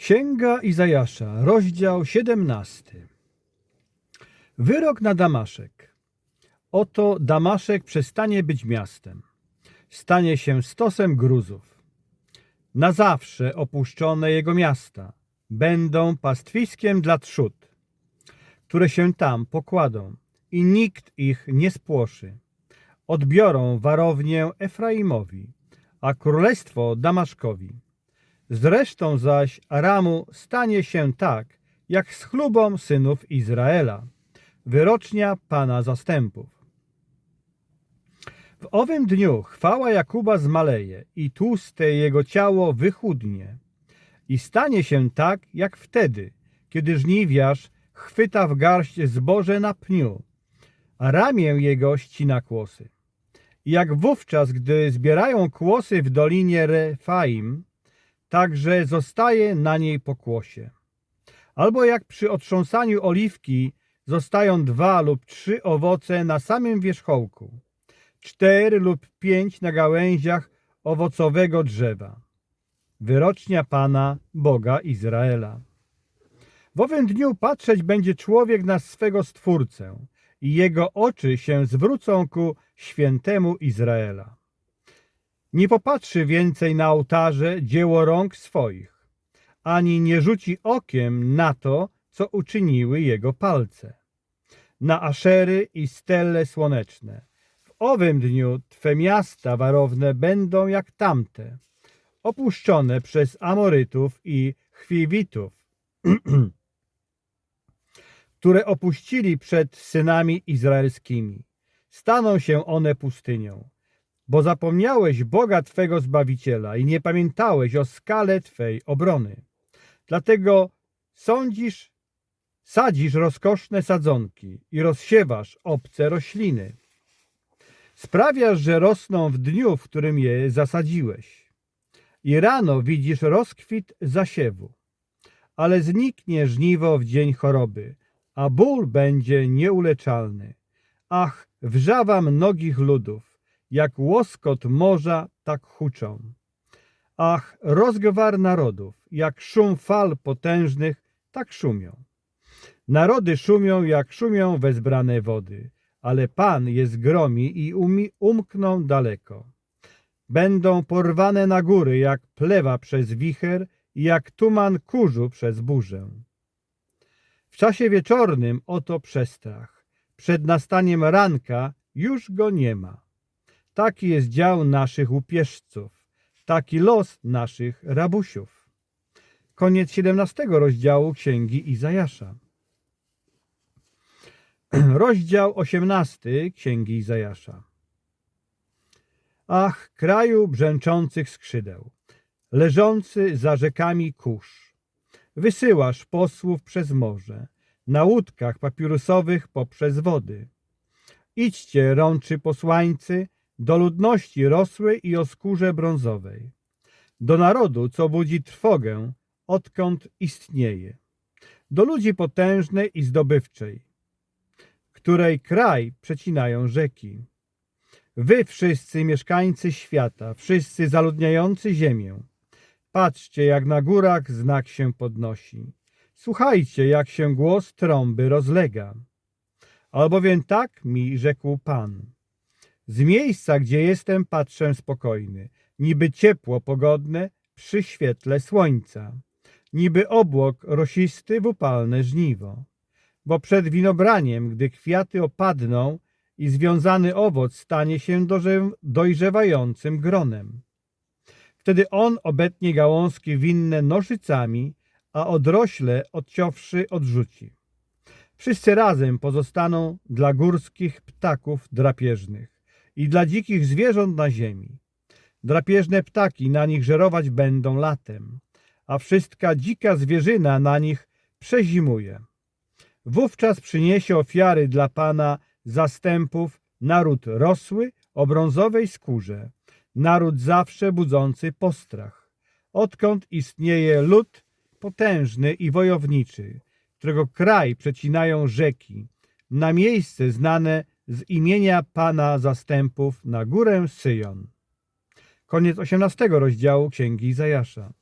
Księga Izajasza, rozdział 17. Wyrok na Damaszek. Oto Damaszek przestanie być miastem. Stanie się stosem gruzów. Na zawsze opuszczone jego miasta będą pastwiskiem dla trzód, które się tam pokładą i nikt ich nie spłoszy. Odbiorą warownię Efraimowi, a królestwo Damaszkowi. Zresztą zaś Aramu stanie się tak, jak z chlubą synów Izraela. Wyrocznia Pana zastępów. W owym dniu chwała Jakuba zmaleje i tłuste jego ciało wychudnie. I stanie się tak, jak wtedy, kiedy żniwiarz chwyta w garść zboże na pniu, a ramię jego ścina kłosy. I jak wówczas, gdy zbierają kłosy w dolinie Refaim, także zostaje na niej pokłosie. Albo jak przy otrząsaniu oliwki zostają dwa lub trzy owoce na samym wierzchołku, cztery lub pięć na gałęziach owocowego drzewa. Wyrocznia Pana, Boga Izraela. W owym dniu patrzeć będzie człowiek na swego Stwórcę i jego oczy się zwrócą ku świętemu Izraela. Nie popatrzy więcej na ołtarze dzieło rąk swoich, ani nie rzuci okiem na to, co uczyniły jego palce. Na aszery i stelle słoneczne. W owym dniu Twe miasta warowne będą jak tamte, opuszczone przez Amorytów i Chwiwitów, które opuścili przed synami izraelskimi. Staną się one pustynią bo zapomniałeś Boga Twego Zbawiciela i nie pamiętałeś o skale Twej obrony. Dlatego sądzisz, sadzisz rozkoszne sadzonki i rozsiewasz obce rośliny. Sprawiasz, że rosną w dniu, w którym je zasadziłeś. I rano widzisz rozkwit zasiewu, ale zniknie żniwo w dzień choroby, a ból będzie nieuleczalny. Ach, wrzawa mnogich ludów, jak łoskot morza, tak huczą. Ach, rozgwar narodów, jak szum fal potężnych, tak szumią. Narody szumią, jak szumią wezbrane wody, ale Pan jest gromi i umi umkną daleko. Będą porwane na góry, jak plewa przez wicher i jak tuman kurzu przez burzę. W czasie wieczornym oto przestrach. Przed nastaniem ranka już go nie ma. Taki jest dział naszych łupieżców, taki los naszych rabusiów. Koniec 17 rozdziału Księgi Izajasza. Rozdział 18 Księgi Izajasza. Ach, kraju brzęczących skrzydeł, leżący za rzekami kurz. Wysyłasz posłów przez morze, na łódkach papirusowych poprzez wody. Idźcie, rączy posłańcy, do ludności rosłej i o skórze brązowej, do narodu, co budzi trwogę, odkąd istnieje, do ludzi potężnej i zdobywczej, której kraj przecinają rzeki. Wy wszyscy mieszkańcy świata, wszyscy zaludniający ziemię, patrzcie, jak na górach znak się podnosi. Słuchajcie, jak się głos trąby rozlega. Albowiem tak mi rzekł Pan. Z miejsca, gdzie jestem, patrzę spokojny, niby ciepło pogodne przy świetle słońca, niby obłok rosisty w upalne żniwo. Bo przed winobraniem, gdy kwiaty opadną i związany owoc stanie się dojrzewającym gronem. Wtedy on obetnie gałązki winne nożycami, a odrośle odciąwszy odrzuci. Wszyscy razem pozostaną dla górskich ptaków drapieżnych i dla dzikich zwierząt na ziemi. Drapieżne ptaki na nich żerować będą latem, a wszystka dzika zwierzyna na nich przezimuje. Wówczas przyniesie ofiary dla Pana zastępów naród rosły o brązowej skórze, naród zawsze budzący postrach. Odkąd istnieje lud potężny i wojowniczy, którego kraj przecinają rzeki, na miejsce znane z imienia Pana zastępów na górę Syjon. Koniec 18 rozdziału Księgi Izajasza.